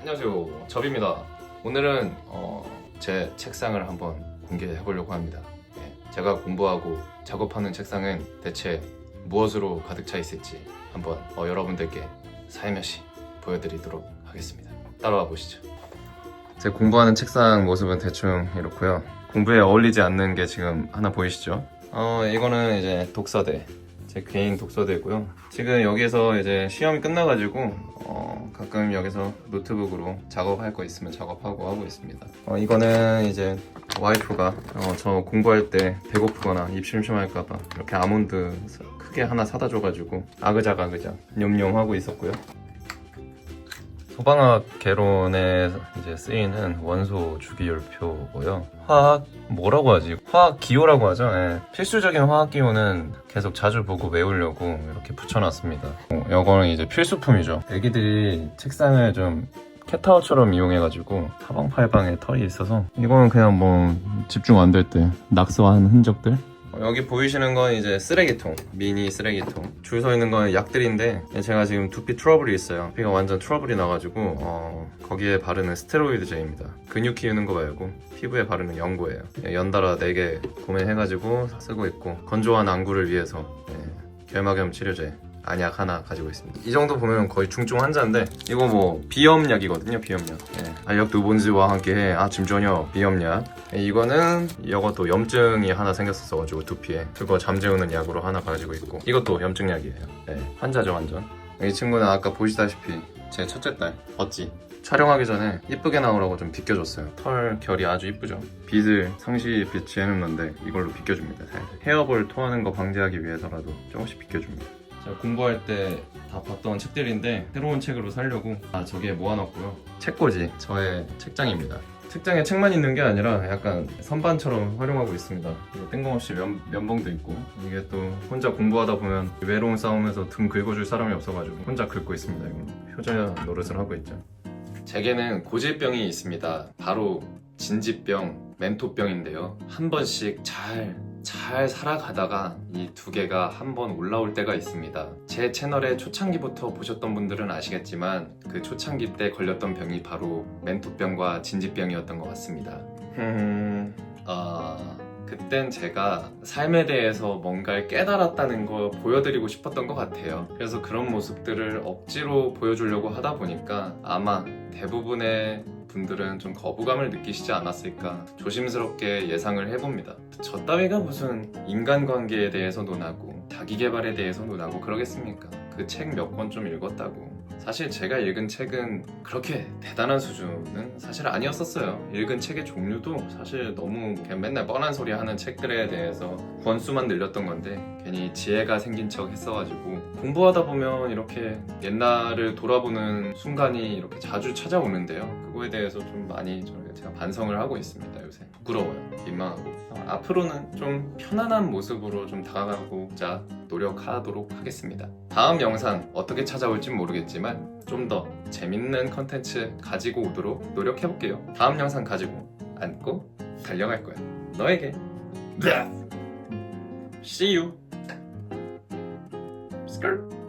안녕하세요. 접입니다. 오늘은 어, 제 책상을 한번 공개해 보려고 합니다. 예, 제가 공부하고 작업하는 책상은 대체 무엇으로 가득 차 있을지 한번 어, 여러분들께 살며시 보여드리도록 하겠습니다. 따라와 보시죠. 제 공부하는 책상 모습은 대충 이렇고요. 공부에 어울리지 않는 게 지금 하나 보이시죠? 어, 이거는 이제 독서대. 제 개인 독서대고요. 지금 여기서 이제 시험이 끝나가지고 어, 가끔 여기서 노트북으로 작업할 거 있으면 작업하고 하고 있습니다. 어, 이거는 이제 와이프가 어, 저 공부할 때 배고프거나 입 심심할까봐 이렇게 아몬드 사- 크게 하나 사다 줘가지고 아그작 아그작 냠냠 하고 있었고요. 소방학 개론에 이제 쓰이는 원소 주기율표고요. 화학 뭐라고 하지? 화학 기호라고 하죠. 예. 필수적인 화학 기호는 계속 자주 보고 외우려고 이렇게 붙여놨습니다. 어, 이거는 이제 필수품이죠. 애기들이 책상을 좀 캣타워처럼 이용해가지고 사방팔방에 털이 있어서 이거는 그냥 뭐 집중 안 될 때 낙서한 흔적들 여기 보이시는 건 이제 쓰레기통 미니 쓰레기통. 줄 서 있는 건 약들인데 제가 지금 두피 트러블이 있어요. 두피가 완전 트러블이 나가지고 어, 거기에 바르는 스테로이드 제입니다. 근육 키우는 거 말고 피부에 바르는 연고예요. 예, 연달아 4개 구매해가지고 쓰고 있고 건조한 안구를 위해서 예, 결막염 치료제 안약 하나 가지고 있습니다. 이 정도 보면 거의 중증 환자인데 이거 뭐 비염약이거든요. 비염약. 예. 알약 두 본즈와 함께 아침 저녁 비염약. 예, 이거는 이것도 염증이 하나 생겼었어가지고 두피에 그거 잠재우는 약으로 하나 가지고 있고 이것도 염증약이에요. 예. 환자죠 완전. 이 친구는 아까 보시다시피 제 첫째 딸 버찌. 촬영하기 전에 이쁘게 나오라고 좀 비껴줬어요. 털 결이 아주 이쁘죠. 빗을 상시 빛이 해놓는데 이걸로 비껴줍니다. 살살. 헤어볼 토하는 거 방지하기 위해서라도 조금씩 비껴줍니다. 제가 공부할 때 다 봤던 책들인데 새로운 책으로 살려고 아 저기에 모아놨고요. 책꽂이 저의 책장입니다. 책장에 책만 있는 게 아니라 약간 선반처럼 활용하고 있습니다. 그리고 뜬금없이 면, 면봉도 있고 이게 또 혼자 공부하다 보면 외로운 싸움에서 등 긁어줄 사람이 없어가지고 혼자 긁고 있습니다 이걸로 효자 노릇을 하고 있죠. 제게는 고질병이 있습니다. 바로 진지병, 멘토병인데요. 한 번씩 잘 잘 살아가다가 이 두 개가 한번 올라올 때가 있습니다. 제 채널의 초창기부터 보셨던 분들은 아시겠지만 그 초창기 때 걸렸던 병이 바로 멘토병과 진지병이었던 것 같습니다. 음, 아, 그땐 제가 삶에 대해서 뭔가를 깨달았다는 걸 보여드리고 싶었던 것 같아요. 그래서 그런 모습들을 억지로 보여주려고 하다 보니까 아마 대부분의 분들은 좀 거부감을 느끼시지 않았을까 조심스럽게 예상을 해봅니다. 저 따위가 무슨 인간관계에 대해서 논하고 자기개발에 대해서 논하고 그러겠습니까? 그 책 몇 권 좀 읽었다고. 사실 제가 읽은 책은 그렇게 대단한 수준은 사실 아니었었어요. 읽은 책의 종류도 사실 너무 그냥 맨날 뻔한 소리 하는 책들에 대해서 권수만 늘렸던 건데 괜히 지혜가 생긴 척 했어가지고 공부하다 보면 이렇게 옛날을 돌아보는 순간이 이렇게 자주 찾아오는데요. 그거에 대해서 좀 많이 제가 반성을 하고 있습니다 요새. 부끄러워요. 민망하고. 어, 앞으로는 좀 편안한 모습으로 좀 다가가고자 노력하도록 하겠습니다. 다음 영상 어떻게 찾아올지 모르겠지만 좀 더 재밌는 컨텐츠 가지고 오도록 노력해볼게요. 다음 영상 가지고 안고 달려갈 거야. 너에게. See you. 스컬.